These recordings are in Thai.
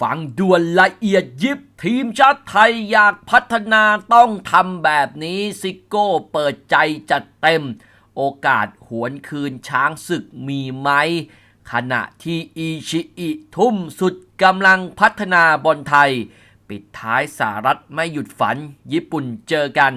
ฟังด่วนละเอียดยิบ ทีมชาติไทยอยากพัฒนาต้องทำแบบนี้ซิโก้เปิดใจจัดเต็ม โอกาสหวนคืนช้างศึกมีไหม ขณะที่อีชิอิทุ่มสุดกำลังพัฒนาบอลไทย ปิดท้ายสหรัฐไม่หยุดฝัน ญี่ปุ่นเจอกัน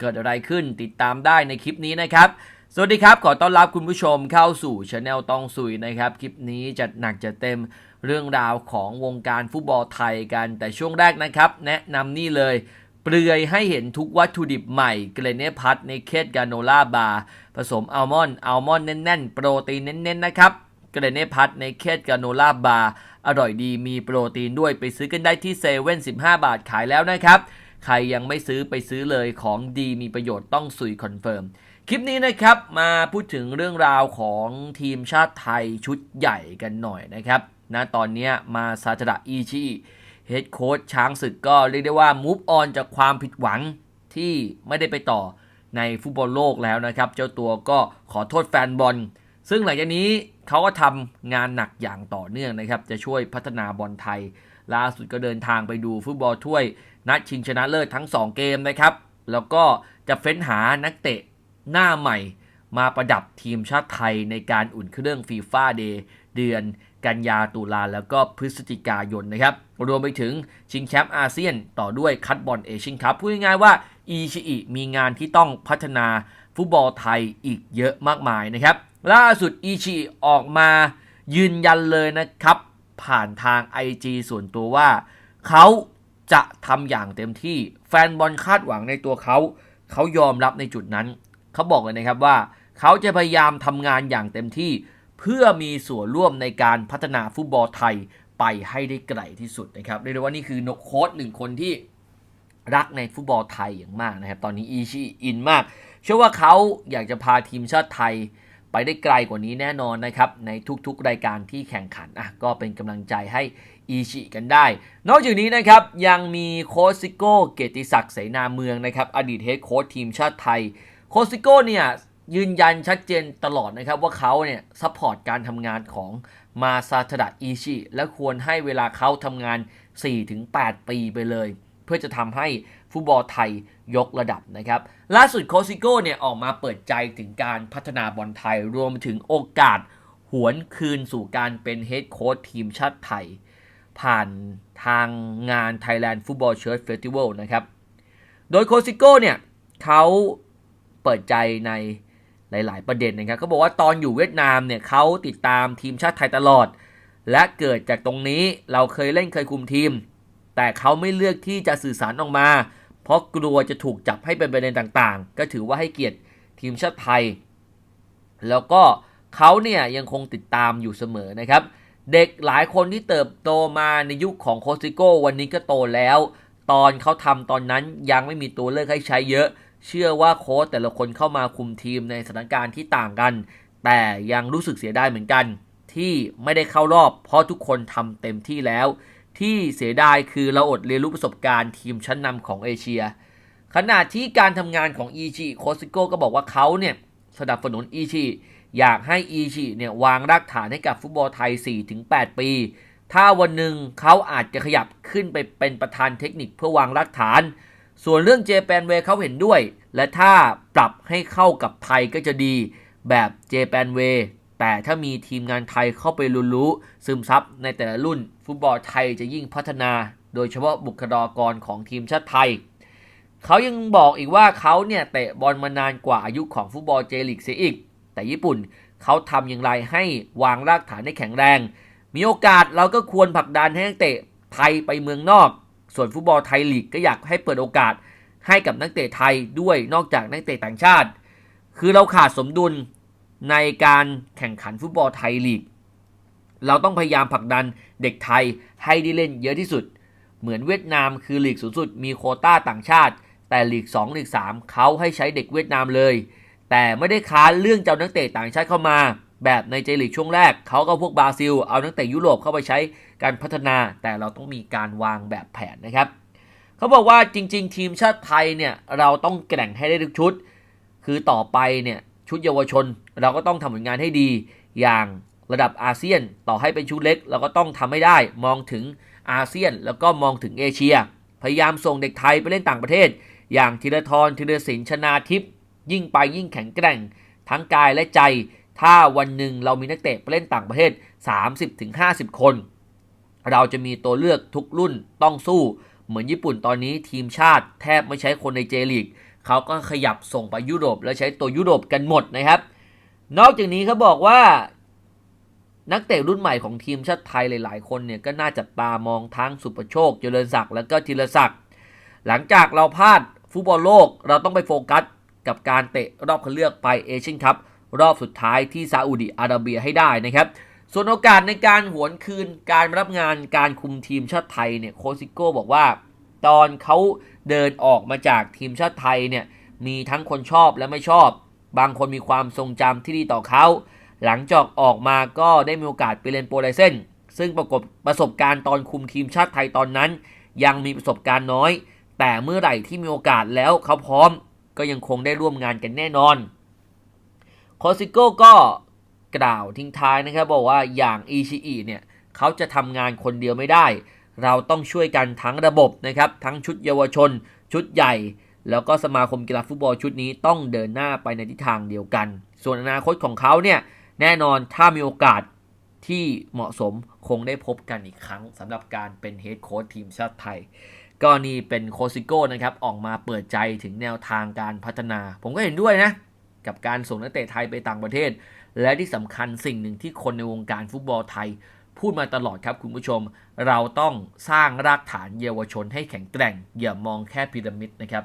เกิดอะไรขึ้นติดตามได้ในคลิปนี้นะครับสวัสดีครับ ขอต้อนรับคุณผู้ชมเข้าสู่ช anel ต้องสุยนะครับ คลิปนี้จะหนักจะเต็ม เรื่องราวของวงการฟุตบอลไทยกัน แต่ช่วงแรกนะครับ แนะนำนี่เลย เปลือยให้เห็นทุกวัตถุดิบใหม่เกรเนพัทในเคสกาโนล่าบาร์ผสมอัลมอนด์อัลมอนด์แน่นๆ โปรตีนเน้นๆนะครับเกรเนพัทในเคสกาโนล่าบาร์อร่อยดีมีโปรตีนด้วยไปซื้อกันได้ที่เซเว่น15บาทขายแล้วนะครับใครยังไม่ซื้อไปซื้อเลยของดีมีประโยชน์ต้องสุยคอนเฟิร์มคลิปนี้นะครับมาพูดถึงเรื่องราวของทีมชาติไทยชุดใหญ่กันหน่อยนะครับ นะตอนนี้มาซาจดะอีชิเฮดโค้ชช้างศึกก็เรียกได้ว่ามูฟออนจากความผิดหวังที่ไม่ได้ไปต่อในฟุตบอลโลกแล้วนะครับ เจ้าตัวก็ขอโทษแฟนบอล ซึ่งหลังจากนี้เขาก็ทำงานหนักอย่างต่อเนื่องนะครับ จะช่วยพัฒนาบอลไทย ล่าสุดก็เดินทางไปดูฟุตบอลถ้วย นัดชิงชนะเลิศทั้ง 2 เกมนะครับ แล้วก็จะเฟ้นหานักเตะหน้าใหม่ มาประดับทีมชาติไทยในการอุ่นเครื่องฟีฟ่าเดย์เดือน กันยาตุลาแล้วก็พฤศจิกายนนะครับ รวมไปถึงชิงแชมป์อาเซียนต่อด้วยคัดบอลเอเชียนคัพพูดง่ายๆว่าอีชิอิมีงานที่ต้องพัฒนาฟุตบอลไทยอีกเยอะมากมายนะครับ ล่าสุดอีชิอออกมายืนยันเลยนะครับ ผ่านทาง IG ส่วนตัวว่า เขาจะทำอย่างเต็มที่แฟนบอลคาดหวังในตัวเขา เขายอมรับในจุดนั้น เขาบอกเลยนะครับว่า เขาจะพยายามทำงานอย่างเต็มที่ เพื่อมีส่วนร่วมในการพัฒนาฟุตบอลไทยไปให้ได้ไกลที่สุดนะครับเรียกได้ว่านี่คือนกโค้ดหนึ่งคนที่รักในฟุตบอลไทยอย่างมากนะครับ ตอนนี้อีชีอินมาก เชื่อว่าเขาอยากจะพาทีมชาติไทยไปได้ไกลกว่านี้แน่นอนนะครับ ในทุกๆรายการที่แข่งขันอะก็เป็นกำลังใจให้อีชิกันได้ นอกจากนี้นะครับ ยังมีโค้ชซิโก้เกติศักดิ์เสนาเมืองนะครับ อดีตเฮดโค้ชทีมชาติไทย โค้ชซิโก้เนี่ย ยืนยันชัดเจนตลอดนะครับว่าเขาเนี่ยซัพพอร์ตการทำงานของมาซาทดะอิชิและควรให้เวลาเขาทำงาน 4-8 ปีไปเลย เพื่อจะทำให้ฟุตบอลไทยยกระดับนะครับ ล่าสุดโคซิโก้เนี่ยออกมาเปิดใจถึงการพัฒนาบอลไทยรวมถึงโอกาสหวนคืนสู่การเป็นเฮดโค้ชทีมชาติไทย ผ่านทางงาน Thailand Football Church Festival นะครับ โดยโคซิโก้เนี่ยเขาเปิดใจใน หลาย ๆ ประเด็นนะครับเขาบอกว่าตอนอยู่เวียดนามเนี่ยเขาติดตามทีมชาติไทยตลอด และเกิดจากตรงนี้เราเคยเล่นเคยคุมทีม แต่เขาไม่เลือกที่จะสื่อสารออกมา เพราะกลัวจะถูกจับให้เป็นประเด็นต่าง ๆ ก็ถือว่าให้เกียรติทีมชาติไทย แล้วก็เขาเนี่ยยังคงติดตามอยู่เสมอนะครับ เด็กหลายคนที่เติบโตมาในยุคของโคซิโก้วันนี้ก็โตแล้ว ตอนเขาทำตอนนั้นยังไม่มีตัวเลือกให้ใช้เยอะ เชื่อว่าโค้ชแต่ละคนเข้ามาคุมทีมในสถานการณ์ที่ต่างกัน แต่ยังรู้สึกเสียดายเหมือนกัน ที่ไม่ได้เข้ารอบ เพราะทุกคนทำเต็มที่แล้ว ที่เสียดายคือเราอดเรียนรู้ประสบการณ์ทีมชั้นนำของเอเชีย ขณะที่การทำงานของอีชิโคซิโก้ก็บอกว่าเขาเนี่ยสนับสนุนอีชิอยากให้อีชิเนี่ยวางรากฐานให้กับฟุตบอลไทย 4-8 ปี ถ้าวันหนึ่งเขาอาจจะขยับขึ้นไปเป็นประธานเทคนิคเพื่อวางรากฐาน ส่วนเรื่องเจแปนเวเขาเห็นด้วย และถ้าปรับให้เข้ากับไทยก็จะดีแบบเจแปนเวแต่ถ้ามีทีมงานไทยเข้าไปรุนรู้ซึมซับในแต่ละรุ่น ฟุตบอลไทยจะยิ่งพัฒนา โดยเฉพาะบุคลากรของทีมชาติไทย เขายังบอกอีกว่าเขาเนี่ยเตะบอลมานานกว่าอายุของฟุตบอลเจลิกเสียอีก แต่ญี่ปุ่นเขาทำอย่างไรให้วางรากฐานให้แข็งแรง มีโอกาสเราก็ควรผลักดันให้นักเตะไทยไปเมืองนอก ส่วนฟุตบอลไทยลีกก็อยากให้เปิดโอกาสให้กับนักเตะไทยด้วยนอกจากนักเตะต่างชาติ คือเราขาดสมดุลในการแข่งขันฟุตบอลไทยลีก เราต้องพยายามผลักดันเด็กไทยให้ได้เล่นเยอะที่สุด เหมือนเวียดนามคือลีกสูงสุดมีโคต้าต่างชาติ แต่ลีก2ลีก3เขาให้ใช้เด็กเวียดนามเลย แต่ไม่ได้ค้านเรื่องเจ้านักเตะต่างชาติเข้ามา แบบในเจลีกช่วงแรกเขาก็พวกบราซิล เอานักเตะยุโรปเข้าไปใช้ การพัฒนาแต่เราต้องมีการวางแบบแผนนะครับเขาบอกว่าจริง ๆ ทีมชาติไทยเนี่ยเราต้องแข่งให้ได้ทุกชุด คือต่อไปเนี่ยชุดเยาวชน เราก็ต้องทำผลงานให้ดีอย่างระดับอาเซียนต่อให้เป็นชุดเล็ก เราก็ต้องทำให้ได้มองถึงอาเซียน แล้วก็มองถึงเอเชีย พยายามส่งเด็กไทยไปเล่นต่างประเทศ อย่างธีรทรธีรศิลป์ชนาทิพย์ยิ่งไปยิ่งแข็งแกร่ง ทั้งกายและใจ ถ้าวันหนึ่งเรามีนักเตะไปเล่นต่างประเทศ 30-50 คน เราจะมีตัวเลือกทุกรุ่นต้องสู้ เหมือนญี่ปุ่นตอนนี้ทีมชาติแทบไม่ใช้คนในเจลีกเขาก็ขยับส่งไปยุโรปและใช้ตัวยุโรปกันหมดนะครับ นอกจากนี้เขาบอกว่านักเตะรุ่นใหม่ของทีมชาติไทยหลาย ๆ คนเนี่ยก็น่าจับตามองทั้งสุประโชค เจริญศักดิ์และก็ธีรศักดิ์หลังจากเราพลาดฟุตบอลโลกเราต้องไปโฟกัสกับการเตะรอบคัดเลือกไปเอเชียนคัพรอบสุดท้ายที่ซาอุดิอาระเบียให้ได้นะครับ ส่วนโอกาสในการหวนคืนการรับงานการคุมทีมชาติไทยเนี่ยโคซิโก้บอกว่า ตอนเขาเดินออกมาจากทีมชาติไทยเนี่ยมีทั้งคนชอบและไม่ชอบ บางคนมีความทรงจำที่ดีต่อเขา หลังจากออกมาก็ได้มีโอกาสไปเรียนโปรไลเซนซึ่งประกบประสบการณ์ตอนคุมทีมชาติไทยตอนนั้น ยังมีประสบการณ์น้อย แต่เมื่อไหร่ที่มีโอกาสแล้วเขาพร้อม ก็ยังคงได้ร่วมงานกันแน่นอนโคซิโก้ก็ กล่าวทิ้งท้ายนะครับ บอกว่าอย่างอีชิอิเนี่ยเขาจะทำงานคนเดียวไม่ได้ เราต้องช่วยกันทั้งระบบนะครับทั้งชุดเยาวชน ชุดใหญ่ แล้วก็สมาคมกีฬาฟุตบอลชุดนี้ต้องเดินหน้าไปในทิศทางเดียวกัน ส่วนอนาคตของเขาเนี่ยแน่นอนถ้ามีโอกาสที่เหมาะสมคงได้พบกันอีกครั้งสำหรับการเป็นเฮดโค้ชทีมชาติไทย ก็นี่เป็นโคซิโก้นะครับออกมาเปิดใจถึงแนวทางการพัฒนา ผมก็เห็นด้วยนะ กับการส่งนักเตะไทยไปต่างประเทศ และที่สำคัญสิ่งหนึ่งที่คนในวงการฟุตบอลไทย พูดมาตลอดครับคุณผู้ชม เราต้องสร้างรากฐานเยาวชนให้แข็งแกร่ง อย่ามองแค่พีระมิดนะครับ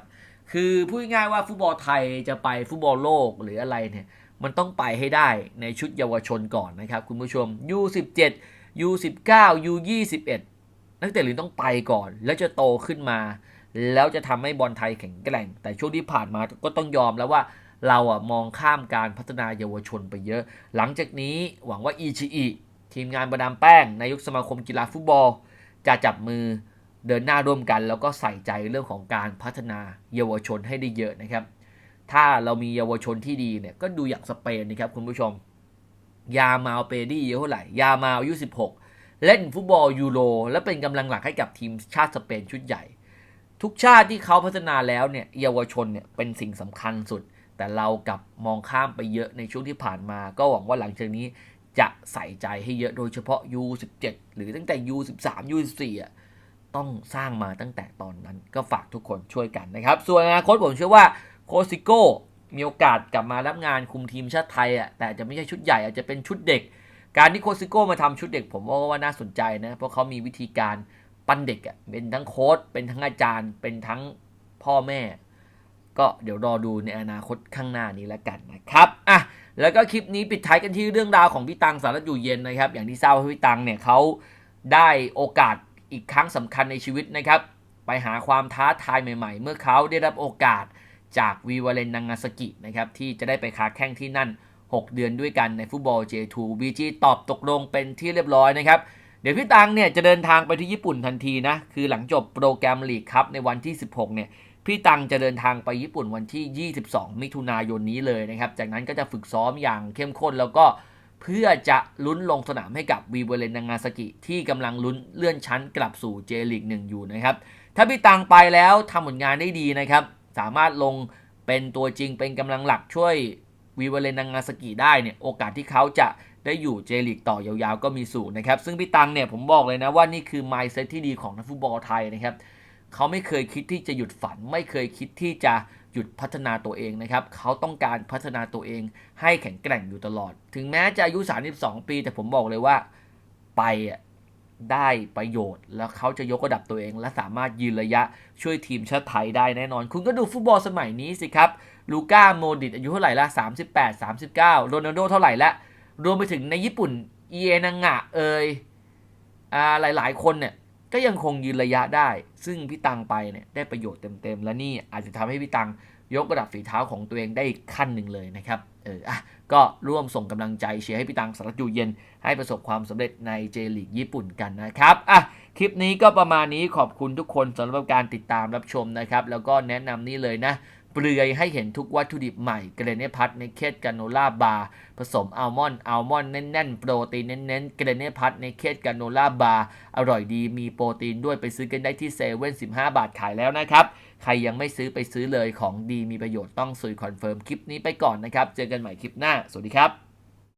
คือพูดง่ายว่าฟุตบอลไทยจะไปฟุตบอลโลกหรืออะไรเนี่ยมันต้องไปให้ได้ในชุดเยาวชนก่อนนะครับคุณผู้ชม U17 U19 U21 นักเตะหรือต้องไปก่อน แล้วจะโตขึ้นมา แล้วจะทำให้บอลไทยแข็งแกร่ง แต่ช่วงที่ผ่านมาก็ต้องยอมแล้วว่า เราอะมองข้ามการพัฒนาเยาวชนไปเยอะ หลังจากนี้หวังว่าอีชีอีทีมงานประดามแป้ง นายกสมาคมกีฬาฟุตบอล จะจับมือเดินหน้าร่วมกัน แล้วก็ใส่ใจเรื่องของการพัฒนาเยาวชนให้ได้เยอะนะครับ ถ้าเรามีเยาวชนที่ดีเนี่ยก็ดูอย่างสเปนนะครับคุณผู้ชม ยามาลเปดี้เยอะเท่าไหร่ ยามาลอายุ 16 เล่นฟุตบอลยูโรและเป็นกำลังหลักให้กับทีมชาติสเปนชุดใหญ่ ทุกชาติที่เขาพัฒนาแล้วเนี่ยเยาวชนเนี่ยเป็นสิ่งสำคัญสุด แต่เรากับมองข้ามไปเยอะในช่วงที่ผ่านมา ก็หวังว่าหลังจากนี้จะใส่ใจให้เยอะโดยเฉพาะ U17 หรือตั้งแต่ U13 U14 อะต้องสร้างมาตั้งแต่ตอนนั้นก็ฝากทุกคนช่วยกันนะครับ ส่วนอนาคตผมเชื่อว่าโคซิโก้มีโอกาสกลับมารับงานคุมทีมชาติไทยอะแต่จะไม่ใช่ชุดใหญ่อาจจะเป็นชุดเด็ก การที่โคซิโก้มาทำชุดเด็ก ผมว่าว่าน่าสนใจนะเพราะเขามีวิธีการปั้นเด็กอะเป็นทั้งโค้ชเป็นทั้งอาจารย์ เป็นทั้งพ่อแม่ ก็เดี๋ยวรอดูในอนาคตข้างหน้านี้แล้วกันนะครับอะแล้วก็คลิปนี้ปิดท้ายกันที่เรื่องราวของพี่ตังสารอยู่เย็นนะครับ อย่างที่ทราบว่าพี่ตังเนี่ยเขาได้โอกาสอีกครั้งสำคัญในชีวิตนะครับ ไปหาความท้าทายใหม่ ๆ เมื่อเขาได้รับโอกาสจากวีวาเลนนางาสกินะครับที่จะได้ไปค้าแข่งที่นั่น 6 เดือนด้วยกันในฟุตบอล J2 BG ตอบตกลงเป็นที่เรียบร้อยนะครับ เดี๋ยวพี่ตังเนี่ยจะเดินทางไปที่ญี่ปุ่นทันทีนะ คือหลังจบโปรแกรมลีกครับในวันที่ 16 เนี่ย พี่ตังจะเดินทางไปญี่ปุ่นวันที่ 22 มิถุนายนนี้เลยนะครับ จากนั้นก็จะฝึกซ้อมอย่างเข้มข้นแล้วก็เพื่อจะลุ้นลงสนามให้กับวีเวเลนนางาสกิที่กำลังลุ้นเลื่อนชั้นกลับสู่เจลีกหนึ่งอยู่นะครับ ถ้าพี่ตังไปแล้วทำผลงานได้ดีนะครับ สามารถลงเป็นตัวจริงเป็นกำลังหลักช่วยวีเวเลนนางาสกิได้เนี่ยโอกาสที่เขาจะได้อยู่เจลีกต่อยาวๆ ก็มีสูงนะครับ ซึ่งพี่ตังเนี่ยผมบอกเลยนะว่านี่คือ mindset ที่ดีของนักฟุตบอลไทยนะครับ เขาไม่เคยคิดที่จะหยุดฝัน ไม่เคยคิดที่จะหยุดพัฒนาตัวเองนะครับ เขาต้องการพัฒนาตัวเอง ให้แข็งแกร่งอยู่ตลอด ถึงแม้จะอายุ 32 ปี แต่ผมบอกเลยว่าไปได้ประโยชน์ แล้วเขาจะยกระดับตัวเอง และสามารถยืนระยะช่วยทีมชาติไทยได้แน่นอน คุณก็ดูฟุตบอลสมัยนี้สิครับ ลูก้าโมดิตอายุเท่าไหร่ละ 38 39 โรนัลโดเท่าไหร่ละ รวมไปถึงในญี่ปุ่น เอเอนางะเอยอ่าหลาย ๆ คนเนี่ย ก็ยังคงยืนระยะได้ ซึ่งพี่ตังไปเนี่ยได้ประโยชน์เต็มๆ และนี่อาจจะทำให้พี่ตังยกระดับฝีเท้าของตัวเองได้อีกขั้นหนึ่งเลยนะครับ เอออะก็ร่วมส่งกำลังใจเชียร์ให้พี่ตังสารจูเย็น ให้ประสบความสำเร็จในเจลีกญี่ปุ่นกันนะครับอะคลิปนี้ก็ประมาณนี้ขอบคุณทุกคนสำหรับการติดตามรับชมนะครับ แล้วก็แนะนำนี่เลยนะ เปลือยให้เห็นทุกวัตถุดิบใหม่เกรเนพัทในเคสกาโนล่าบาร์ผสมอัลมอนด์อัลมอนด์แน่นๆ โปรตีนเน้นๆเกรเนพัทในเคสกาโนล่าบาร์อร่อยดีมีโปรตีนด้วยไปซื้อกันได้ที่เซเว่นสิบาทขายแล้วนะครับ ใครยังไม่ซื้อไปซื้อเลยของดีมีประโยชน์ต้องซุยคอนเฟิร์มคลิปนี้ไปก่อนนะครับ เจอกันใหม่คลิปหน้า สวัสดีครับ